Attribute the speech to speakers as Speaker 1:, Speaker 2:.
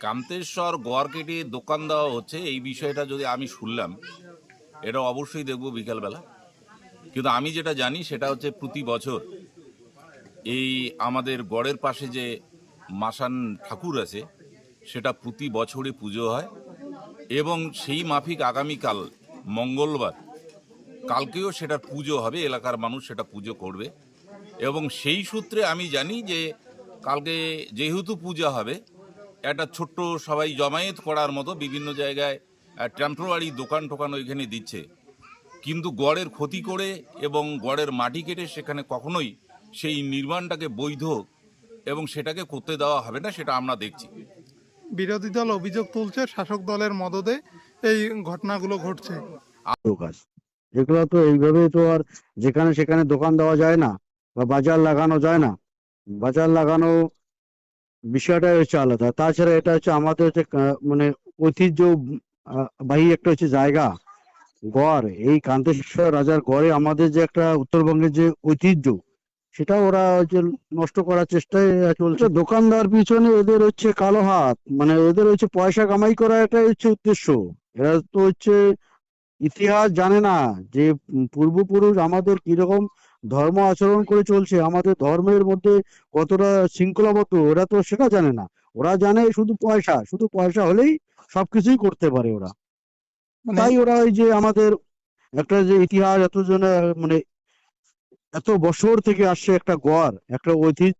Speaker 1: কান্তেশ্বর গোয়ার কেটে দোকান দেওয়া হচ্ছে। এই বিষয়টা যদি আমি শুনলাম, এটা অবশ্যই দেখব বিকালবেলা। কিন্তু আমি যেটা জানি, সেটা হচ্ছে প্রতি বছর এই আমাদের গড়ের পাশে যে মাসান ঠাকুর আছে, সেটা প্রতি বছরে পুজো হয়। এবং সেই মাফিক আগামীকাল, মঙ্গলবার, কালকেও সেটার পুজো হবে, এলাকার মানুষ সেটা পুজো করবে। এবং সেই সূত্রে আমি জানি যে, কালকে যেহেতু পূজা হবে একটা ছোট্ট সবাই জমায়েত করার মতো বিভিন্ন জায়গায় টেম্পোরারি দোকান টোকান ওইখানে দিচ্ছে। কিন্তু গড়ের ক্ষতি করে এবং গড়ের মাটি কেটে সেখানে কখনোই সেই নির্মাণটাকে বৈধ এবং সেটাকে করতে দেওয়া হবে না সেটা আমরা দেখছি।
Speaker 2: বিরোধী দল অভিযোগ তুলছে শাসক দলের মদদে এই ঘটনাগুলো ঘটছে।
Speaker 3: কাজ। এগুলো তো এইভাবে তো আর যেখানে সেখানে দোকান দেওয়া যায় না বা বাজার লাগানো যায় না। বাজার লাগানো বিষয়টাই হচ্ছে আলাদা। তাছাড়া এটা হচ্ছে আমাদের হচ্ছে মানে ঐতিহ্য বাহী একটা হচ্ছে জায়গা, গড়। এই কান্তেশ্বর রাজার গড়ে আমাদের যে একটা উত্তরবঙ্গের যে ঐতিহ্য, সেটা ওরা হচ্ছে নষ্ট করার চেষ্টায় চলছে। দোকানদার পিছনে এদের হচ্ছে কালো হাত মানে ওদের হচ্ছে পয়সা কামাই করা এটাই হচ্ছে উদ্দেশ্য। এরা তো হচ্ছে ইতিহাস জানে না যে পূর্বপুরুষ আমাদের কীরকম ধর্ম আচরণ করে চলছে আমাদের ধর্মের মধ্যে কতটা শৃঙ্খলাবদ্ধ ওরা তো সেটা জানে না। ওরা জানে শুধু পয়সা শুধু পয়সা হলেই সবকিছুই করতে পারে ওরা।
Speaker 2: মানে
Speaker 3: তাই ওরা ওই যে আমাদের একটা যে ইতিহাস এত মানে এত বছর থেকে আসছে একটা গড় একটা ঐতিহ্য